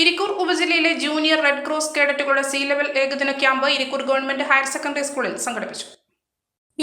ഇരിക്കൂർ ഉപജില്ലയിലെ junior red cross കേഡറ്റുകളുടെ C level ഏകദിന camp Irikkur government higher secondary സ്കൂളിൽ സംഘടിപ്പിച്ചു.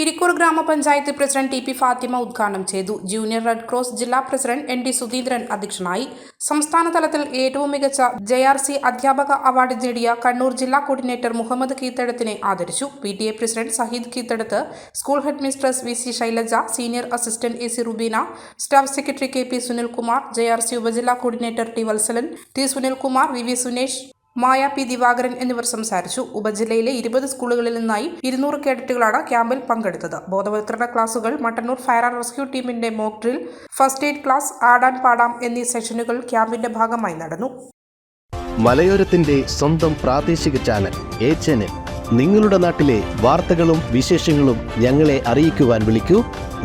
ഇരിക്കൂർ ഗ്രാമപഞ്ചായത്ത് പ്രസിഡന്റ് ടി പി ഫാത്തിമ ഉദ്ഘാടനം ചെയ്തു. ജൂനിയർ റെഡ് ക്രോസ് ജില്ലാ പ്രസിഡന്റ് എൻ ഡി സുധീന്ദ്രൻ അധ്യക്ഷനായി. സംസ്ഥാന തലത്തിൽ ഏറ്റവും മികച്ച ജെ ആർ സി അധ്യാപക അവാർഡ് നേടിയ കണ്ണൂർ ജില്ലാ കോർഡിനേറ്റർ മുഹമ്മദ് കീത്തടത്തിനെ ആദരിച്ചു. P T A president Saheed Keethadath school headmistress V C Shailaja senior assistant A C Rubeena staff secretary K P Sunilkumar J R C ഉപജില്ലാ coordinator T Valsalan T Sunilkumar V V Sunesh Maya P Divakaran എന്നിവർ സംസാരിച്ചു. ഉപജില്ലയിലെ ഇരുപത് സ്കൂളുകളിൽ നിന്നായി ഇരുന്നൂറ് കേഡറ്റുകളാണ് ക്യാമ്പിൽ പങ്കെടുത്തത്. ബോധവൽക്കരണ ക്ലാസുകൾ മട്ടന്നൂർ ഫയർ ആൻഡ് റെസ്ക്യൂ ടീമിന്റെ mock drill first aid class ആടാൻ പാടാം എന്നീ സെഷനുകൾ ക്യാമ്പിന്റെ ഭാഗമായി നടന്നു. മലയോരത്തിന്റെ സ്വന്തം പ്രാദേശിക ചാനൽ എ ചാനൽ. നിങ്ങളുടെ നാട്ടിലെ വാർത്തകളും വിശേഷങ്ങളും ഞങ്ങളെ അറിയിക്കുവാൻ വിളിക്കൂ.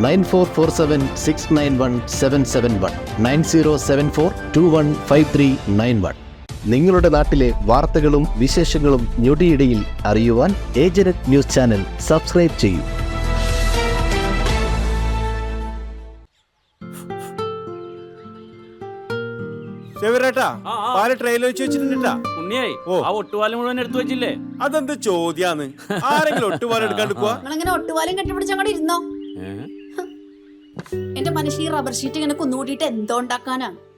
Nine four four seven six nine one seven seven one. Nine zero seven four two one five three nine one. നിങ്ങളുടെ നാട്ടിലെ വാർത്തകളും വിശേഷങ്ങളും ഞൊടിയിടയിൽ അറിയുവാൻ ഏജനറ്റ് ന്യൂസ് ചാനൽ സബ്സ്ക്രൈബ് ചെയ്യൂ. ചെവിരേട്ടാ ആ, ആ. പാൽ ട്രെയിലർ വെച്ച് വെച്ചിട്ടുണ്ടാ ഉണ്ണിയായി ആ ഒട്ടുപാലം മുഴുവൻ എടുത്തു വെച്ചില്ലേ? അതെന്ത് ചോദ്യാന്ന്? ആരെങ്കിലും ഒട്ടുപാലം എടുക്കാണ്ട് പോവാ നിങ്ങളങ്ങനെ ഒട്ടുപാലും കെട്ടിപ്പിടിച്ച് അങ്ങോട്ട് ഇരുന്നോ? എന്റെ മനുഷ്യ ഈ റബ്ബർ ഷീറ്റ് ഇങ്ങനെ കുന്നുകൂട്ടിയിട്ട് എന്തോ ഉണ്ടാക്കാനാ?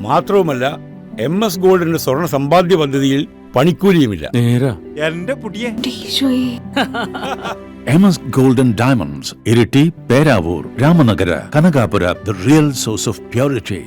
മാത്രവുമല്ല എം എസ് ഗോൾഡിന്റെ സ്വർണ സമ്പാദ്യ പദ്ധതിയിൽ പണിക്കൂലിയുമില്ല. എന്റെ പുടിയെ. M S golden diamonds Iritty Peravoor Ramanagara Kanakapura the real source of purity.